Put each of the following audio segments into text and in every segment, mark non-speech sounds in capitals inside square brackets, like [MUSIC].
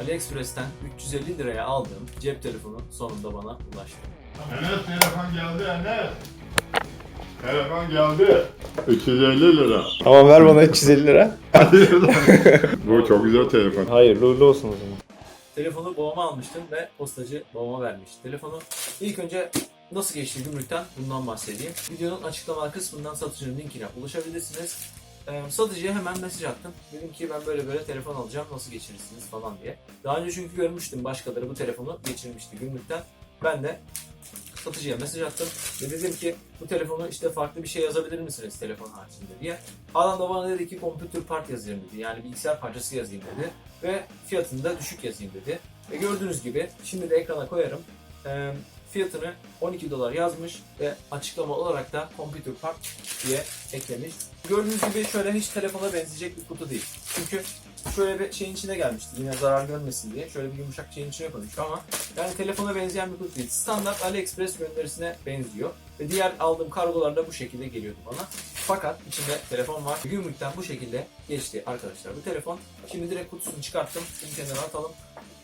AliExpress'ten 350 liraya aldığım cep telefonu sonunda bana ulaştı. Enes telefon geldi Enes. Telefon geldi. 350 lira. Tamam ver bana 350 lira. [LAUGHS] Bu çok güzel telefon. Hayırlı uğurlu olsun o zaman. Telefonu babama almıştım ve postacı babama vermiş. Telefonu ilk önce nasıl geçti gümrükten bundan bahsedeyim. Videonun açıklama kısmından satıcının linkine ulaşabilirsiniz. Ee, satıcıya hemen mesaj attım. Dedim ki ben böyle böyle telefon alacağım nasıl geçirirsiniz falan diye. Daha önce çünkü görmüştüm başkaları bu telefonu geçirmişti gümrükten. Ben de satıcıya mesaj attım ve dedim ki bu telefonu işte farklı bir şey yazabilir misiniz telefon haricinde diye. Adam da bana dedi ki computer part yazayım dedi. Yani bilgisayar parçası yazayım dedi. Ve fiyatını da düşük yazayım dedi. Ve gördüğünüz gibi şimdi de ekrana koyarım. Ee, fiyatını 12 dolar yazmış ve açıklama olarak da computer part diye eklemiş. Gördüğünüz gibi şöyle hiç telefona benzeyecek bir kutu değil. Çünkü şöyle bir şeyin içine gelmişti yine zarar görmesin diye. Şöyle bir yumuşak şeyin içine koymuş ama yani telefona benzeyen bir kutu değil. Standart AliExpress gönderisine benziyor. Ve diğer aldığım kargolarda bu şekilde geliyordu bana. Fakat içinde telefon var. Gümrükten bu şekilde geçti arkadaşlar. Bu telefon şimdi direkt kutusunu çıkarttım. Şimdi kenara atalım.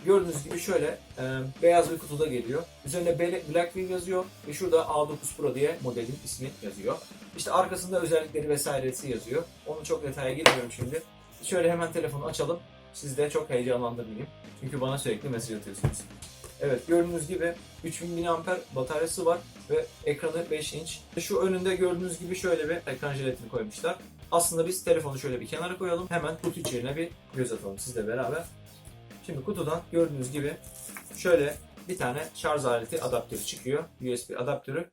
Gördüğünüz gibi şöyle e, beyaz bir kutuda geliyor. Üzerinde Bel- Blackview yazıyor ve şurada A9 Pro diye modelin ismi yazıyor. İşte arkasında özellikleri vesairesi yazıyor. Onu çok detaya girmiyorum şimdi. Şöyle hemen telefonu açalım. Siz de çok heyecanlandırmayayım. Çünkü bana sürekli mesaj atıyorsunuz. Evet gördüğünüz gibi 3000 mAh bataryası var ve ekranı 5 inç. Şu önünde gördüğünüz gibi şöyle bir ekran jelatini koymuşlar. Aslında biz telefonu şöyle bir kenara koyalım. Hemen kutu içeriğine bir göz atalım sizle beraber. Şimdi kutudan gördüğünüz gibi şöyle bir tane şarj aleti adaptörü çıkıyor. USB adaptörü.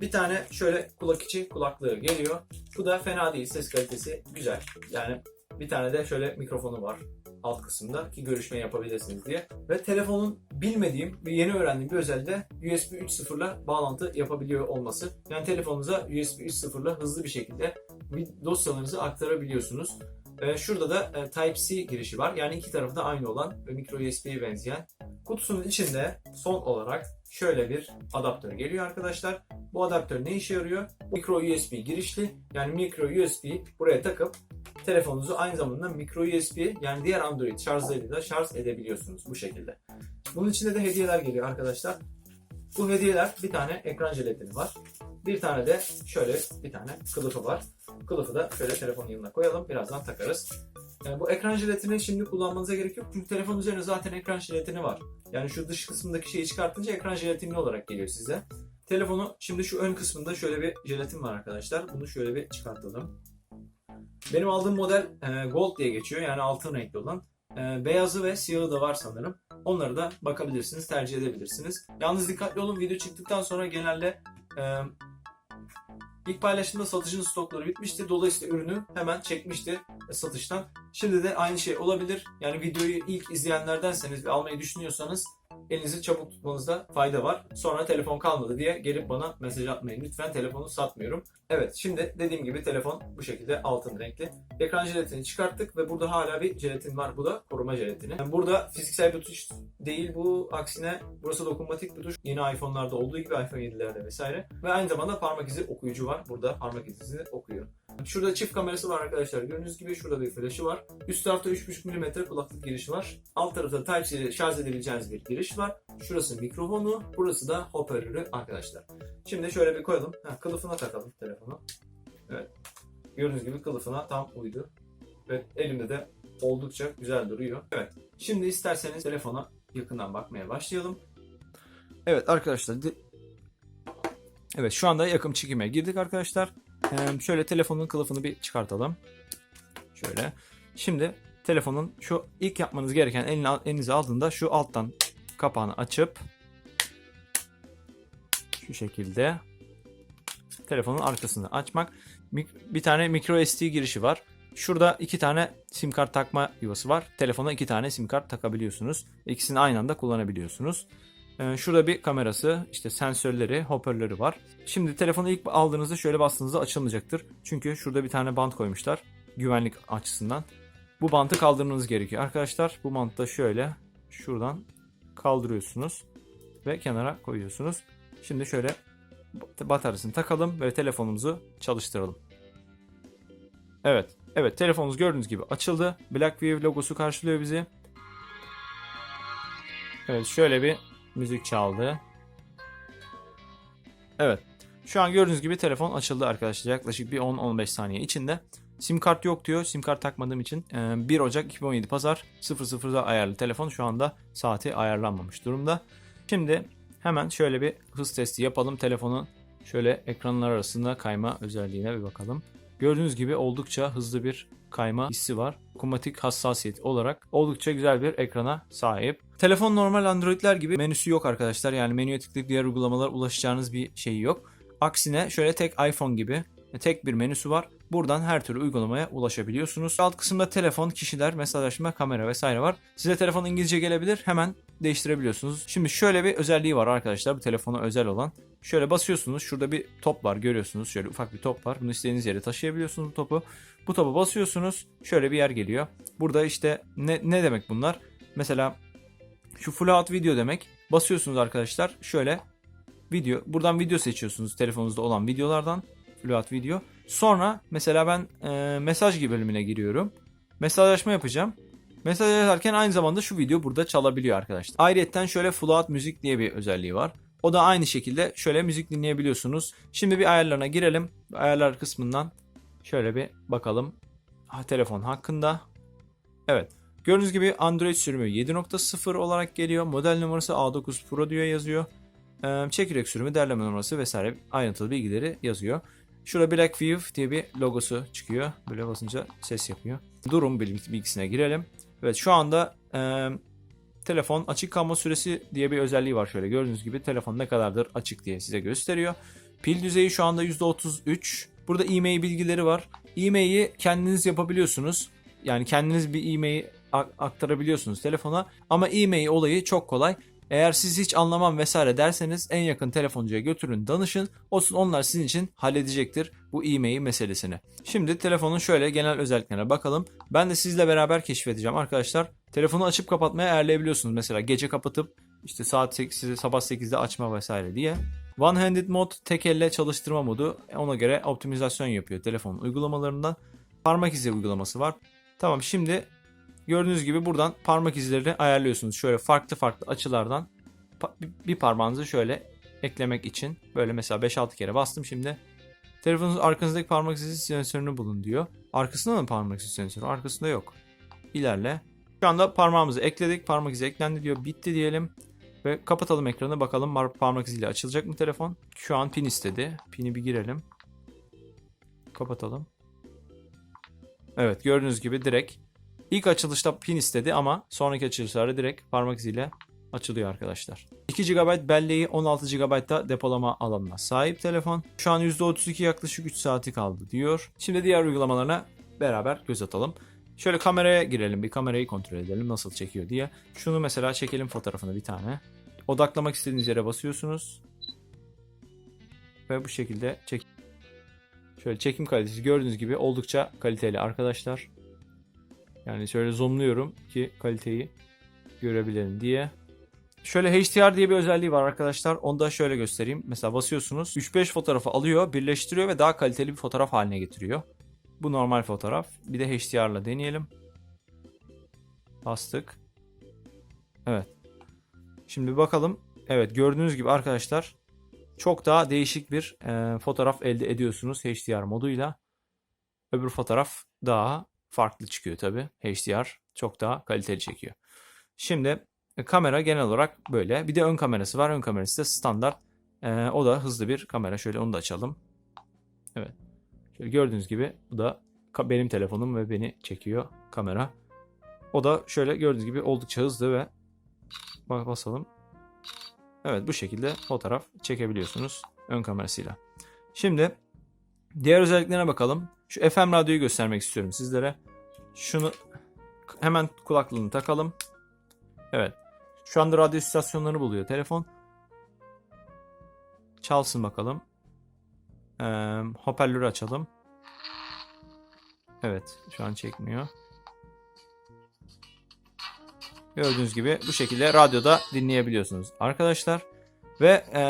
Bir tane şöyle kulak içi kulaklığı geliyor. Bu da fena değil. Ses kalitesi güzel. Yani bir tane de şöyle mikrofonu var alt kısımda ki görüşme yapabilirsiniz diye. Ve telefonun bilmediğim ve yeni öğrendiğim bir özelliği USB 3.0 ile bağlantı yapabiliyor olması. Yani telefonunuza USB 3.0 ile hızlı bir şekilde dosyalarınızı aktarabiliyorsunuz. Ee, şurada da e, Type-C girişi var. Yani iki tarafı da aynı olan ve micro USB'ye benzeyen. Kutusunun içinde son olarak şöyle bir adaptör geliyor arkadaşlar. Bu adaptör ne işe yarıyor? Micro USB girişli. Yani micro USB buraya takıp telefonunuzu aynı zamanda micro USB yani diğer Android şarjlarıyla şarj edebiliyorsunuz bu şekilde. Bunun içinde de hediyeler geliyor arkadaşlar. Bu hediyeler bir tane ekran jelatini var. Bir tane de şöyle bir tane kılıfı var. Kılıfı da şöyle telefonun yanına koyalım. Birazdan takarız. Yani bu ekran jelatini şimdi kullanmanıza gerek yok. Çünkü telefonun üzerinde zaten ekran jelatini var. Yani şu dış kısmındaki şeyi çıkartınca ekran jelatinli olarak geliyor size. Telefonu şimdi şu ön kısmında şöyle bir jelatin var arkadaşlar. Bunu şöyle bir çıkartalım. Benim aldığım model e, Gold diye geçiyor. Yani altın renkli olan. E, beyazı ve siyahı da var sanırım. Onları da bakabilirsiniz, tercih edebilirsiniz. Yalnız dikkatli olun video çıktıktan sonra genelde e, ilk paylaşımda satıcının stokları bitmişti. Dolayısıyla ürünü hemen çekmişti e, satıştan. Şimdi de aynı şey olabilir. Yani videoyu ilk izleyenlerdenseniz ve almayı düşünüyorsanız elinizi çabuk tutmanızda fayda var. Sonra telefon kalmadı diye gelip bana mesaj atmayın. Lütfen telefonu satmıyorum. Evet şimdi dediğim gibi telefon bu şekilde altın renkli. Ekran jelatini çıkarttık ve burada hala bir jelatin var. Bu da koruma jelatini. Yani burada fiziksel bir tuş değil bu. Aksine burası dokunmatik bir tuş. Yeni iPhone'larda olduğu gibi iPhone 7'lerde vesaire. Ve aynı zamanda parmak izi okuyucu var. Burada parmak izini okuyor. Şurada çift kamerası var arkadaşlar. Gördüğünüz gibi şurada bir flash'ı var. Üst tarafta 3.5 mm kulaklık girişi var. Alt tarafta Type-C ile şarj edebileceğiniz bir giriş var. Şurası mikrofonu, burası da hoparlörü arkadaşlar. Şimdi şöyle bir koyalım. Ha, kılıfına takalım telefonu. Evet. Gördüğünüz gibi kılıfına tam uydu. Ve elimde de oldukça güzel duruyor. Evet. Şimdi isterseniz telefona yakından bakmaya başlayalım. Evet arkadaşlar. Evet şu anda yakın çekime girdik arkadaşlar. Ee, şöyle telefonun kılıfını bir çıkartalım. Şöyle. Şimdi telefonun şu ilk yapmanız gereken eline, elinize aldığında şu alttan kapağını açıp şu şekilde telefonun arkasını açmak. Bir tane micro SD girişi var. Şurada iki tane sim kart takma yuvası var. Telefona iki tane sim kart takabiliyorsunuz. İkisini aynı anda kullanabiliyorsunuz. Ee, Şurada bir kamerası, işte sensörleri, hoparlörü var. Şimdi telefonu ilk aldığınızda şöyle bastığınızda açılmayacaktır. Çünkü şurada bir tane bant koymuşlar güvenlik açısından. Bu bantı kaldırmanız gerekiyor. Arkadaşlar bu bantı da şöyle şuradan kaldırıyorsunuz ve kenara koyuyorsunuz. Şimdi şöyle bataryasını takalım ve telefonumuzu çalıştıralım. Evet. Evet telefonumuz gördüğünüz gibi açıldı. Blackview logosu karşılıyor bizi. Evet şöyle bir müzik çaldı. Evet. Şu an gördüğünüz gibi telefon açıldı arkadaşlar. Yaklaşık bir 10-15 saniye içinde. Sim kart yok diyor. Sim kart takmadığım için e, 1 Ocak 2017 Pazar 00'da ayarlı telefon. Şu anda saati ayarlanmamış durumda. Şimdi hemen şöyle bir hız testi yapalım. Telefonun şöyle ekranlar arasında kayma özelliğine bir bakalım. Gördüğünüz gibi oldukça hızlı bir kayma hissi var. Dokunmatik hassasiyet olarak oldukça güzel bir ekrana sahip. Telefon normal Android'ler gibi menüsü yok arkadaşlar. Yani menüye tıklayıp diğer uygulamalara ulaşacağınız bir şeyi yok. Aksine şöyle tek iPhone gibi tek bir menüsü var. Buradan her türlü uygulamaya ulaşabiliyorsunuz. Alt kısımda telefon, kişiler, mesajlaşma, kamera vesaire var. Size telefon İngilizce gelebilir. Hemen değiştirebiliyorsunuz. Şimdi şöyle bir özelliği var arkadaşlar. Bu telefona özel olan. Şöyle basıyorsunuz. Şurada bir top var görüyorsunuz. Şöyle ufak bir top var. Bunu istediğiniz yere taşıyabiliyorsunuz bu topu. Bu topa basıyorsunuz. Şöyle bir yer geliyor. Burada işte ne, ne demek bunlar? Mesela şu full out video demek. Basıyorsunuz arkadaşlar. Şöyle video. Buradan video seçiyorsunuz telefonunuzda olan videolardan. Full out video. Sonra mesela ben e, mesaj gibi bölümüne giriyorum. Mesajlaşma yapacağım. Mesaj yazarken aynı zamanda şu video burada çalabiliyor arkadaşlar. Ayrıyeten şöyle full out müzik diye bir özelliği var. O da aynı şekilde şöyle müzik dinleyebiliyorsunuz. Şimdi bir ayarlarına girelim. Ayarlar kısmından şöyle bir bakalım. Ha, telefon hakkında. Evet. Gördüğünüz gibi Android sürümü 7.0 olarak geliyor. Model numarası A9 Pro diye yazıyor. Ee, çekirdek sürümü, derleme numarası vesaire ayrıntılı bilgileri yazıyor. Şurada Blackview diye bir logosu çıkıyor. Böyle basınca ses yapıyor. Durum bilgisine girelim. Evet şu anda e, telefon açık kalma süresi diye bir özelliği var şöyle. Gördüğünüz gibi telefon ne kadardır açık diye size gösteriyor. Pil düzeyi şu anda %33. Burada e-mail bilgileri var. E-mail'i kendiniz yapabiliyorsunuz. Yani kendiniz bir e-mail aktarabiliyorsunuz telefona. Ama e-mail olayı çok kolay. Eğer siz hiç anlamam vesaire derseniz en yakın telefoncuya götürün danışın. Olsun onlar sizin için halledecektir bu e-mail meselesini. Şimdi telefonun şöyle genel özelliklerine bakalım. Ben de sizle beraber keşfedeceğim arkadaşlar. Telefonu açıp kapatmaya ayarlayabiliyorsunuz. Mesela gece kapatıp işte saat 8'de sabah 8'de açma vesaire diye. One Handed Mod tek elle çalıştırma modu. Ona göre optimizasyon yapıyor telefonun uygulamalarından. Parmak izi uygulaması var. Tamam şimdi Gördüğünüz gibi buradan parmak izlerini ayarlıyorsunuz. Şöyle farklı farklı açılardan bir parmağınızı şöyle eklemek için. Böyle mesela 5-6 kere bastım şimdi. Telefonunuz arkasındaki parmak izi sensörünü bulun diyor. Arkasında mı parmak izi sensörü? Arkasında yok. İlerle. Şu anda parmağımızı ekledik. Parmak izi eklendi diyor. Bitti diyelim. Ve kapatalım ekranı. Bakalım parmak iziyle açılacak mı telefon? Şu an pin istedi. Pini bir girelim. Kapatalım. Evet gördüğünüz gibi direkt İlk açılışta pin istedi ama sonraki açılışlarda direkt parmak iziyle açılıyor arkadaşlar. 2 GB belleği 16 GB da depolama alanına sahip telefon. Şu an %32 yaklaşık 3 saati kaldı diyor. Şimdi diğer uygulamalarına beraber göz atalım. Şöyle kameraya girelim bir kamerayı kontrol edelim nasıl çekiyor diye. Şunu mesela çekelim fotoğrafını bir tane. Odaklamak istediğiniz yere basıyorsunuz. Ve bu şekilde çek. Şöyle çekim kalitesi gördüğünüz gibi oldukça kaliteli arkadaşlar. Yani şöyle zoomluyorum ki kaliteyi görebilirim diye. Şöyle HDR diye bir özelliği var arkadaşlar. Onu da şöyle göstereyim. Mesela basıyorsunuz. 3-5 fotoğrafı alıyor, birleştiriyor ve daha kaliteli bir fotoğraf haline getiriyor. Bu normal fotoğraf. Bir de HDR'la deneyelim. Bastık. Evet. Şimdi bakalım. Evet gördüğünüz gibi arkadaşlar çok daha değişik bir e, fotoğraf elde ediyorsunuz HDR moduyla. Öbür fotoğraf daha farklı çıkıyor tabi. HDR çok daha kaliteli çekiyor. Şimdi e, kamera genel olarak böyle. Bir de ön kamerası var. Ön kamerası da standart. Ee, o da hızlı bir kamera. Şöyle onu da açalım. Evet. Şöyle gördüğünüz gibi bu da benim telefonum ve beni çekiyor kamera. O da şöyle gördüğünüz gibi oldukça hızlı ve basalım. Evet bu şekilde fotoğraf çekebiliyorsunuz ön kamerasıyla. Şimdi diğer özelliklerine bakalım. Şu FM radyoyu göstermek istiyorum sizlere. Şunu hemen kulaklığını takalım. Evet. Şu anda radyo istasyonlarını buluyor telefon. Çalsın bakalım. Ee, hoparlörü açalım. Evet. Şu an çekmiyor. Gördüğünüz gibi bu şekilde radyoda dinleyebiliyorsunuz arkadaşlar. Ve e,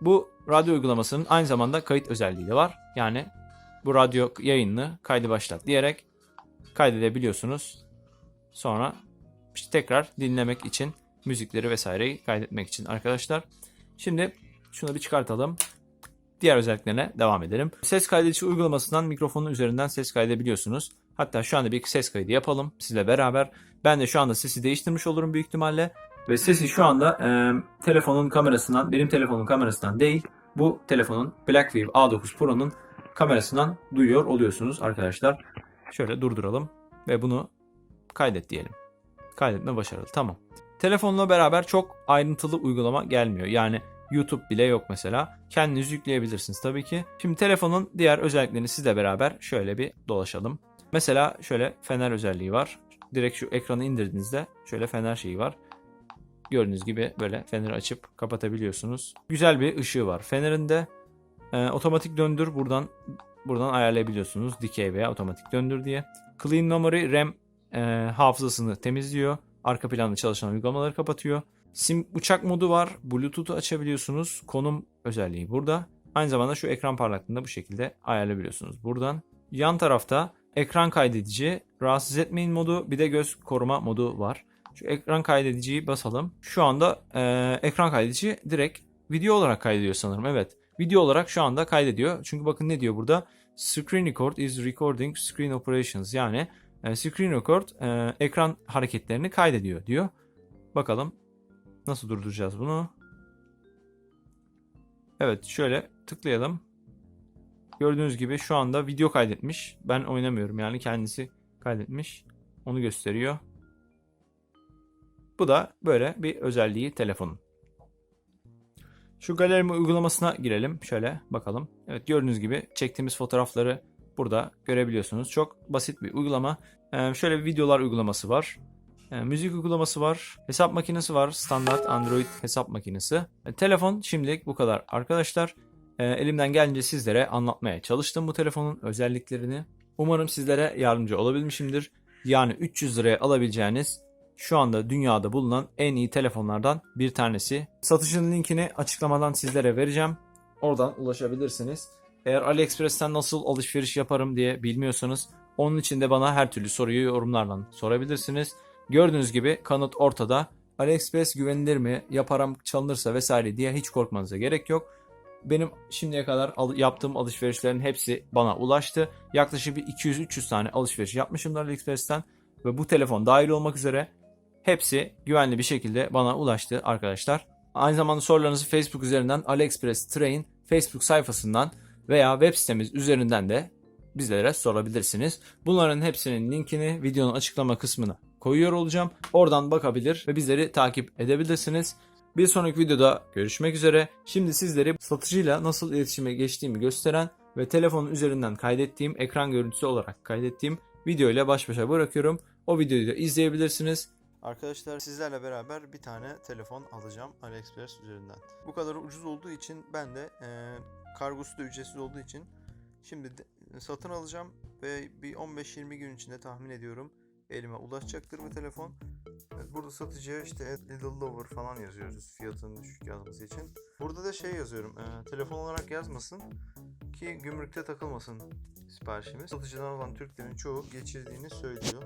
bu radyo uygulamasının aynı zamanda kayıt özelliği de var. Yani bu radyo yayınını kaydı başlat diyerek kaydedebiliyorsunuz. Sonra işte tekrar dinlemek için müzikleri vesaireyi kaydetmek için arkadaşlar. Şimdi şunu bir çıkartalım. Diğer özelliklerine devam edelim. Ses kaydedici uygulamasından mikrofonun üzerinden ses kaydedebiliyorsunuz. Hatta şu anda bir ses kaydı yapalım sizle beraber. Ben de şu anda sesi değiştirmiş olurum büyük ihtimalle. Ve sesi şu anda e, telefonun kamerasından, benim telefonun kamerasından değil, bu telefonun Blackview A9 Pro'nun kamerasından duyuyor oluyorsunuz arkadaşlar. Şöyle durduralım ve bunu kaydet diyelim. Kaydetme başarılı. Tamam. Telefonla beraber çok ayrıntılı uygulama gelmiyor. Yani YouTube bile yok mesela. Kendiniz yükleyebilirsiniz tabii ki. Şimdi telefonun diğer özelliklerini sizle beraber şöyle bir dolaşalım. Mesela şöyle fener özelliği var. Direkt şu ekranı indirdiğinizde şöyle fener şeyi var. Gördüğünüz gibi böyle feneri açıp kapatabiliyorsunuz. Güzel bir ışığı var. Fenerinde e, otomatik döndür buradan buradan ayarlayabiliyorsunuz. Dikey veya otomatik döndür diye. Clean Memory RAM e, hafızasını temizliyor. Arka planda çalışan uygulamaları kapatıyor. Sim uçak modu var. Bluetooth'u açabiliyorsunuz. Konum özelliği burada. Aynı zamanda şu ekran parlaklığını bu şekilde ayarlayabiliyorsunuz buradan. Yan tarafta ekran kaydedici, rahatsız etmeyin modu, bir de göz koruma modu var. Şu ekran kaydediciyi basalım. Şu anda e, ekran kaydedici direkt video olarak kaydediyor sanırım. Evet. Video olarak şu anda kaydediyor. Çünkü bakın ne diyor burada? Screen record is recording screen operations. Yani e, screen record e, ekran hareketlerini kaydediyor diyor. Bakalım nasıl durduracağız bunu? Evet şöyle tıklayalım. Gördüğünüz gibi şu anda video kaydetmiş. Ben oynamıyorum yani kendisi kaydetmiş. Onu gösteriyor. Bu da böyle bir özelliği telefonun. Şu galerimi uygulamasına girelim. Şöyle bakalım. Evet gördüğünüz gibi çektiğimiz fotoğrafları burada görebiliyorsunuz. Çok basit bir uygulama. Ee, şöyle videolar uygulaması var. Ee, müzik uygulaması var. Hesap makinesi var. Standart Android hesap makinesi. Ee, telefon şimdilik bu kadar arkadaşlar. Ee, elimden gelince sizlere anlatmaya çalıştım bu telefonun özelliklerini. Umarım sizlere yardımcı olabilmişimdir. Yani 300 liraya alabileceğiniz şu anda dünyada bulunan en iyi telefonlardan bir tanesi. Satışın linkini açıklamadan sizlere vereceğim. Oradan ulaşabilirsiniz. Eğer AliExpress'ten nasıl alışveriş yaparım diye bilmiyorsanız onun için de bana her türlü soruyu yorumlardan sorabilirsiniz. Gördüğünüz gibi kanıt ortada. AliExpress güvenilir mi? Yaparım çalınırsa vesaire diye hiç korkmanıza gerek yok. Benim şimdiye kadar al- yaptığım alışverişlerin hepsi bana ulaştı. Yaklaşık bir 200-300 tane alışveriş yapmışımdır AliExpress'ten ve bu telefon dahil olmak üzere hepsi güvenli bir şekilde bana ulaştı arkadaşlar. Aynı zamanda sorularınızı Facebook üzerinden AliExpress Train Facebook sayfasından veya web sitemiz üzerinden de bizlere sorabilirsiniz. Bunların hepsinin linkini videonun açıklama kısmına koyuyor olacağım. Oradan bakabilir ve bizleri takip edebilirsiniz. Bir sonraki videoda görüşmek üzere. Şimdi sizleri satıcıyla nasıl iletişime geçtiğimi gösteren ve telefonun üzerinden kaydettiğim ekran görüntüsü olarak kaydettiğim video ile baş başa bırakıyorum. O videoyu da izleyebilirsiniz. Arkadaşlar sizlerle beraber bir tane telefon alacağım AliExpress üzerinden. Bu kadar ucuz olduğu için ben de e, kargosu da ücretsiz olduğu için şimdi de- satın alacağım ve bir 15-20 gün içinde tahmin ediyorum elime ulaşacaktır bu telefon. Evet, burada satıcıya işte little lower falan yazıyoruz fiyatının düşük yazması için. Burada da şey yazıyorum e, telefon olarak yazmasın ki gümrükte takılmasın siparişimiz. Satıcıdan olan Türklerin çoğu geçirdiğini söylüyor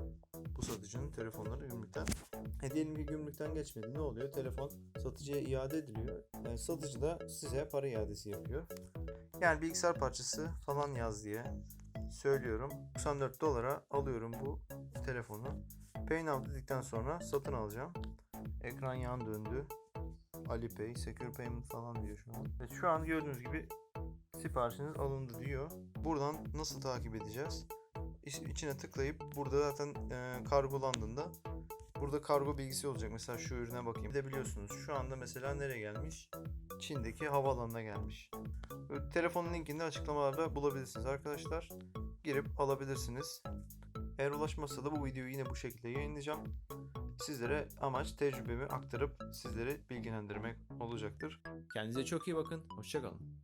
bu satıcının telefonları gümrükten. E diyelim ki gümrükten geçmedi. Ne oluyor? Telefon satıcıya iade ediliyor. Yani satıcı da size para iadesi yapıyor. Yani bilgisayar parçası falan yaz diye söylüyorum. 94 dolara alıyorum bu telefonu. Pay Now dedikten sonra satın alacağım. Ekran yan döndü. Alipay, Secure Payment falan diyor şu an. Evet, şu an gördüğünüz gibi siparişiniz alındı diyor. Buradan nasıl takip edeceğiz? İç- içine tıklayıp burada zaten e, kargolandığında burada kargo bilgisi olacak. Mesela şu ürüne bakayım. de biliyorsunuz şu anda mesela nereye gelmiş? Çin'deki havaalanına gelmiş. Ve Telefonun linkini açıklamalarda bulabilirsiniz arkadaşlar. Girip alabilirsiniz. Eğer ulaşmazsa da bu videoyu yine bu şekilde yayınlayacağım. Sizlere amaç tecrübemi aktarıp sizleri bilgilendirmek olacaktır. Kendinize çok iyi bakın. Hoşçakalın.